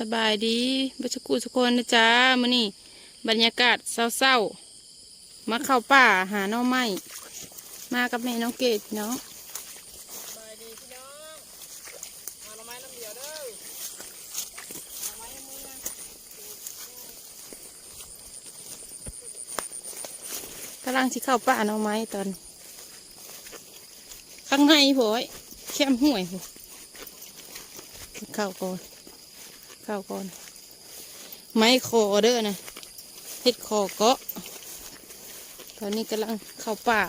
สบายดีบัชกุสกคนนะจ๊ะมื้อนี้บรรยากาศเศร้าๆมาเข้าป่าหาหน่อไม้มากับแม่น้องเกดพี่น้องกำลังสิเข้าป่าหน่อไม้ตอน ข้างในโผยแคมห่วยโผเข้าก่อน ข้าวก่อน ไม้คอเด้อนะเห็ดคอเกาะ ตอนนี้กำลังเข้าป่า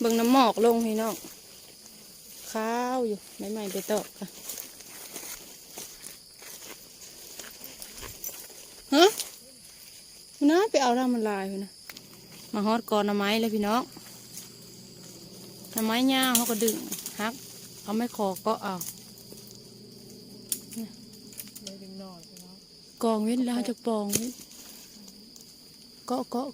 เบิ่งน้ำหมอกลงพี่น้องข้าวอยู่ไม่ไม่ไปตอกค่ะฮะนะไปเอาร่ามันลายไปนะมาฮอดก่อนน้ำไม้เลยพี่น้องน้ำไม้ย่างเขาก็ดึงฮัก เอาไม่คอก็เอา ไม่ดึงนอนพี่น้อง กองเว้นแล้วจะปองเกาะเกาะ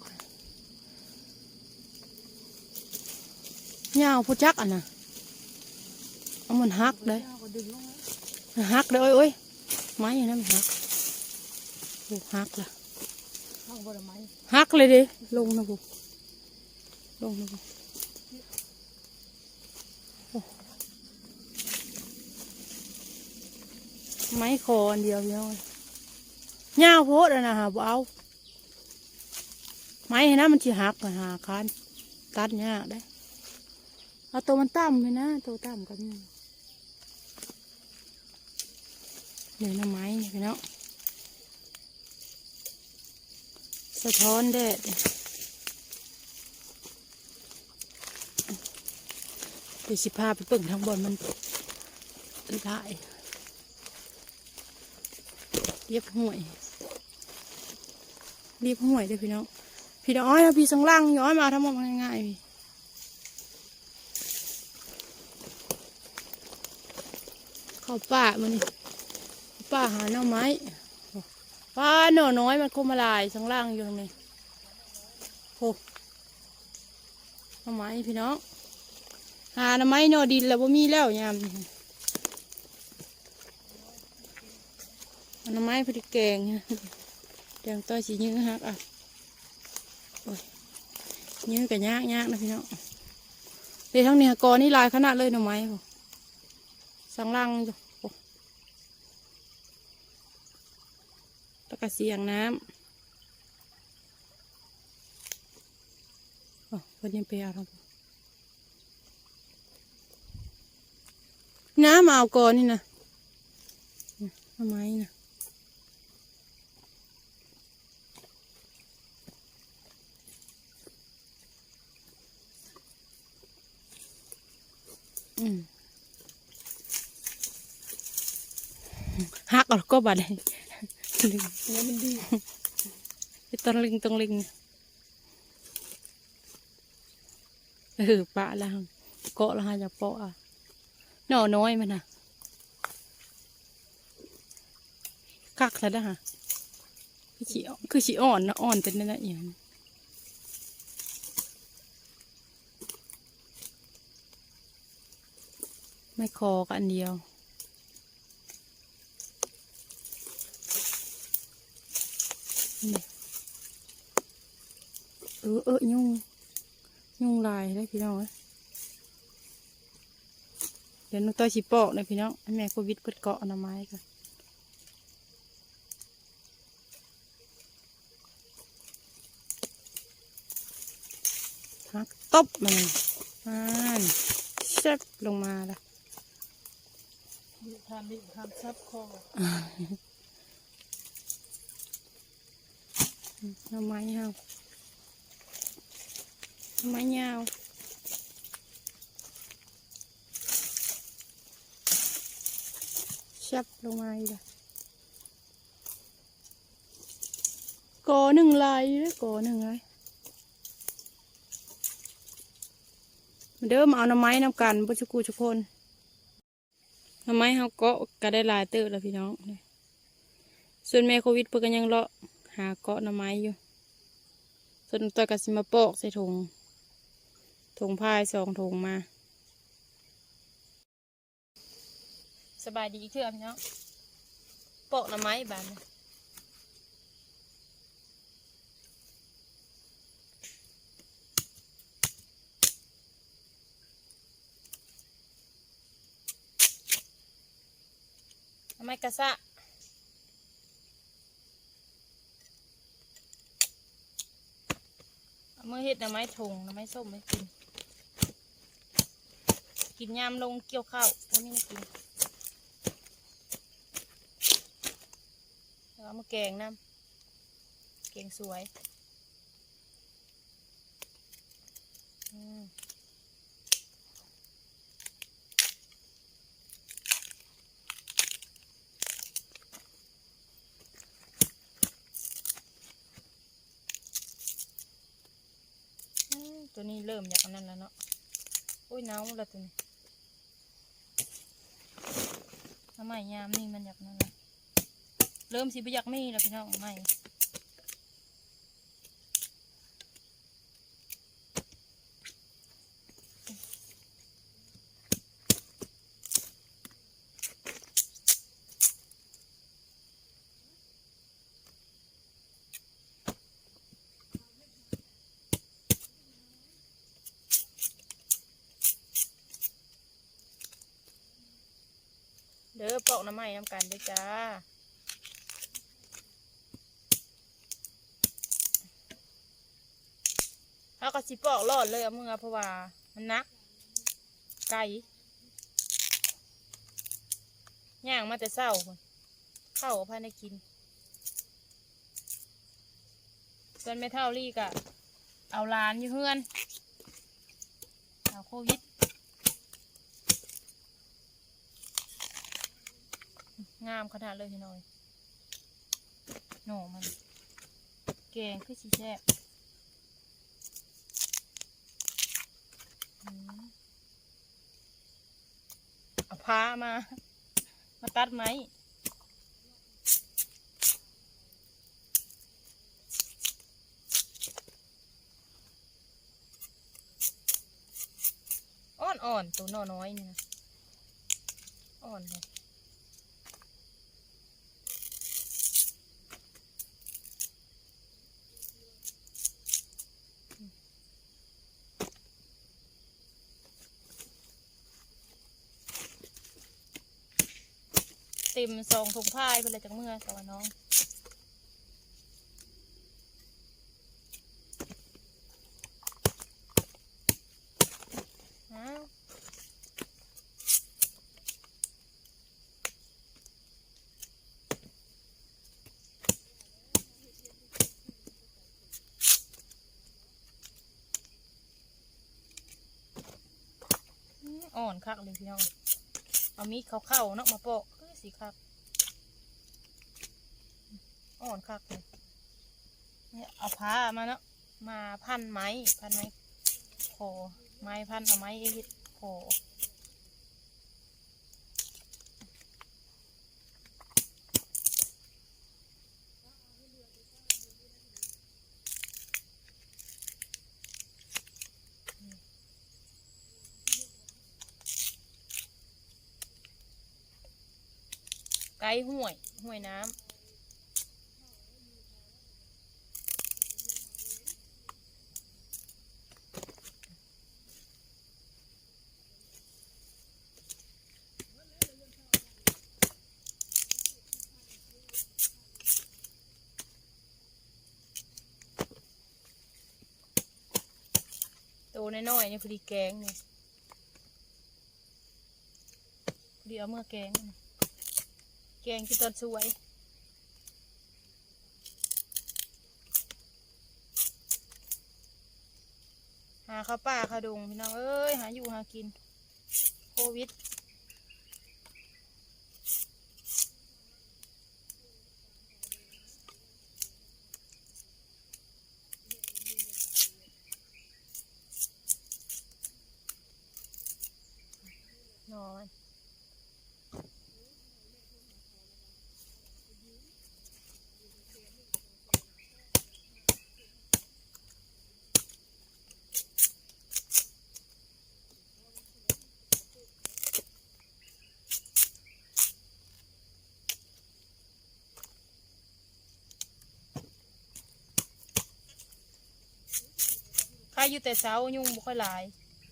ยาวผู้จักอะนะเอามันฮักเลยเอาก็ดึงลงมาฮักเลยโอ้ยโอ้ยไม้ย่างนั้นมันฮักโอ้ฮักละฮักเลยดิลงนะบุลงนะบุโอ้ไม้คออันเดียวเดียวเงาวโพดนะฮะบ่เอาไม้เห็นนะมันจะหักอะหาคานตัดยากได้เอาตัวมันต่ำไปนะตัวต่ำกันนี่เนี่ยหน้าไม้เนี่ยน้องสะท้อนแดดเนี่ยเดี๋ยวสิพาไปเปิ่งทางบนมันได้ เรียบห่วยเรียบห่วยเด้อพี่น้องพี่น้องอ้อยเอาพี่สังล่างย้อยมาทำมันง่ายๆพี่ข้าป่ามันนี่เข้าป่าหาหน่อไม้ป้าหน่อน้อยมันก็มาลายสังล่างอยู่ตรงนี้โหหน่อไม้พี่น้องหาหน่อไม้หน่อดินแล้วบ่มีแล้วยามนี้ อาหน่อไม้พอดีแกงแกงต้อยสียื้อฮักอะยื้อกันยากยากนะพี่น้องเดี๋ยวทั้งเนี้กอนี่ลายขนาดเลยหน่อไม้บ่สังลังอยู่โอ้แล้วก็เสียงน้ำโอ้วันนี้ไปเอาน้ำมาเอากอนี่นะหน่อไม้นะ เอาก็บาดเลยลิงแล้วมันดีไอ้ตรงลิงตรงลิงเออปะล้วเกาะล้วฮะจะเปาะอะหน่อน้อยมันนะกักแล้วนะฮะคือฉีอ่อนคือฉีอ่อนนะอ่อนเป็นนั่นนะอย่างไม่คอกันเดียว เออเออยุ่ง ยุ่งลายเลยพี่น้องเอ้ยเดี๋ยวหนุต้อยชิปอกเลยพี่น้องแม่โควิดเปิดเกาะอนามัยกันฮักตบมันอ่านเช็บลงมาละทานดิทานซับคอ หน่อไม้เฮาหน่อไม้ยาวชับลงมาอีกละกอหนึ่งลายเลยกอหนึ่งลายมาเดิมเอาน่อไม้น้ำกันบุชกูทุกคนน่อไม้เฮาเกาะก็ได้ลายเติบแล้วพี่น้องส่วนแม่โควิดเพิ่นก็ยังเลาะาเกาะหน่อไม้อยู่ ส่วนตัวกสิมาโปอกใส่ถุงถุงพายสองถุงมา สบายดีเทื่อพี่น้องโปะหน่อไม้บานนี้หน่อไม้กระซะ เฮ็ดหน่อไม้ถงหน่อไม้ส้มไม่กิน กินยามลงเกี่ยวข้าววันนี้ไม่กินแล้วมาแกงน้ำแกงสวยอืมอืมตัวนี้ เริ่มอยากอันนั้นแล้วเนาะโอ้ยหนาวแล้วตัวนี้ทำไมยามนี่มันอยากนั่นละเริ่มสิบอยากมีแล้วพี่น้องไม่ เด้อปอกน้ำไม้น้ำกันด้อจ้าเขาก็สิปอกรอดเลยเอามือเพราะว่ามันนัก ไก่ย่างมาแต่เศร้าพุ่นเข้าวภาในกินส่วนไม่เท่าลี่กะเอาลานอยู่เฮือนเอาโควิด งามขนาดเลยพี่น้อยหน่อมัน แกงคือสีแซ่บอืมเอาพามา มาตัดไหมอ่อนอ่อนๆตัวน้อน้อยนี่นะอ่อนเลย เต็มซองถุงผ้าไปเลยจากเมื่อสวน้องอ้าวอืมอ่อนคักเลยพี่น้อง เอามีดเขาเข้าๆเนาะมาโปะเอ้ย สีคักอ่อนคักเลยเนี่ยเอาผ้ามาเนาะมาพันไม้พันไม้โผไม้พันเอาไม้เฮ็ดโผ ไกลห้วย ห้วยน้ำตัวน้อยๆนี่พอดีแกงเนี่ยพอดีเอาเมื่อแกงนี่ แกงที่ตอนสวยหาข้าวป่าข้าวดงพี่น้องเอ้ยหาอยู่หากินโควิด อยู่แต่เช้ายุ่งบ่ค่อยหลาย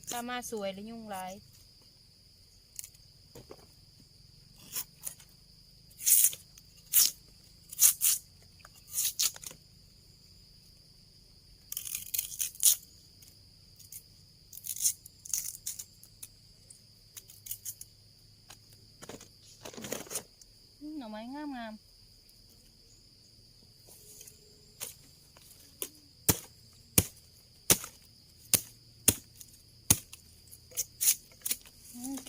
ถ้ามาสวยแล้วยุ่งหลายหน่อไม้งามงาม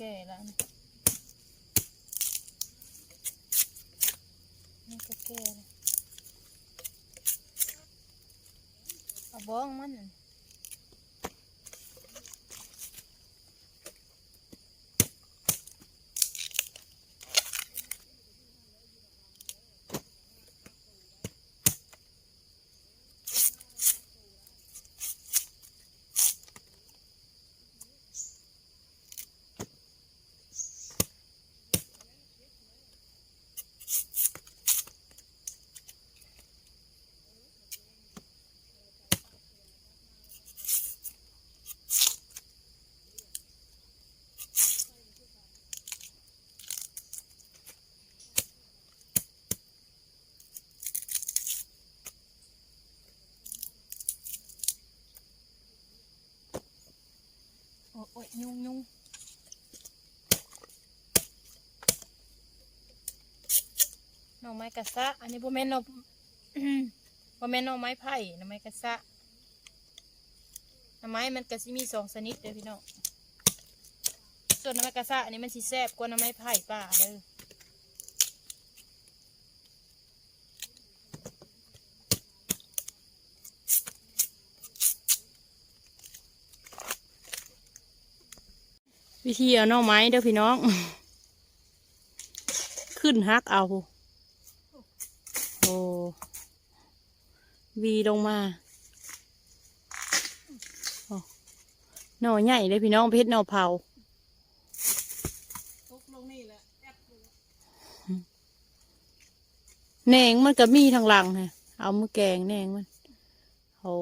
อืมแก่แล้วนี่นี่ก็แก่แล้วเอาบ้องมันนั่นโอ้โอ้ ยุ่งยุ่งหน่อไม้กระซะ อันนี้บ่แม่นหน่อบ่แม่นหน่อไม้ไผ่หน่อไม้กระซะหน่อไม้มันก็สิมีสองชนิดเด้อพี่น้องส่วนหน่อไม้กระซะอันนี้มันสิแซ่บกว่าหน่อไม้ไผ่ป่าเด้อ วิธีเอาหน่อไม้เด้อพี่น้อง ขึ้นฮักเอา โอ้วีลงมาโอ้หน่อใหญ่เลยพี่น้องเพชรหน่อเผาตกลงนี่แหละแอปเลยแหนงมันก็มีทางหลังฮะเอามือแกงแหนงมันโอ้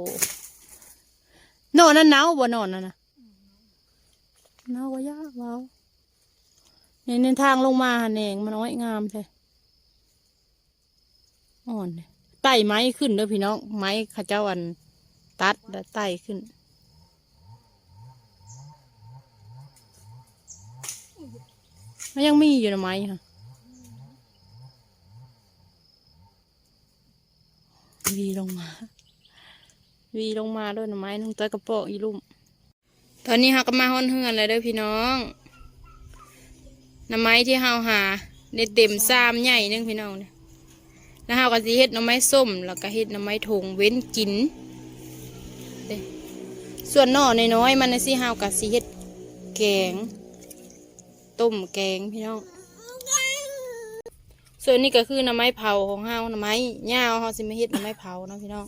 หน่อนั้นหนาวบ่หน่อนั่นนะ หนาวก็ยากเบาในในทางลงมาหาแหนงมันน้อยงามใช่อ่อนไต่ไม้ขึ้นเด้อพี่น้องไม้ขาเจ้าอัน ตัดแล้วไต่ขึ้นมันยังมีอยู่นะไม้ค่ะวีลงมา วีลงมาด้วยน่อไม้น้องตะกระโปะอีลุ่ม ตอนนี้เราก็มาห้อนเฮือนแล้วเด้อพี่น้องน่อไม้ที่เฮาหาเด็ดเต็มซามใหญ่นึงพี่น้องเนี่ยแล้วเฮาก็สิเฮ็ดน่อไม้ส้ม แล้วก็เฮ็ดน่อไม้ถงเว้นกินส่วนน่อน้อยๆมันน่ะสิเฮาก็สิเฮ็ดแกง ต้มแกงพี่น้อง ส่วนนี้ก็คือน่อไม้เผาของเฮาน่อไม้ย่าวเฮาสิมาเฮ็ดน่อไม้เผาเนาะพี่น้อง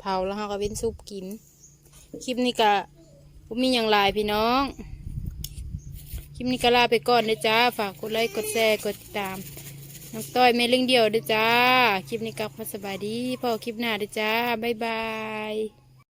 เผาแล้วเฮาก็เป็นซุปกิน คลิปนี้ก็ ผมมีอย่างหลายพี่น้อง คลิปนี้ก็ลาไปก่อนนะจ้า ฝากกดไลค์กดแชร์กดติดตาม น้องต้อยเม่เล่งเดียวนะจ้า คลิปนี้กลับมาสบายดี พอคลิปหน้านะจ้า บ๊ายบาย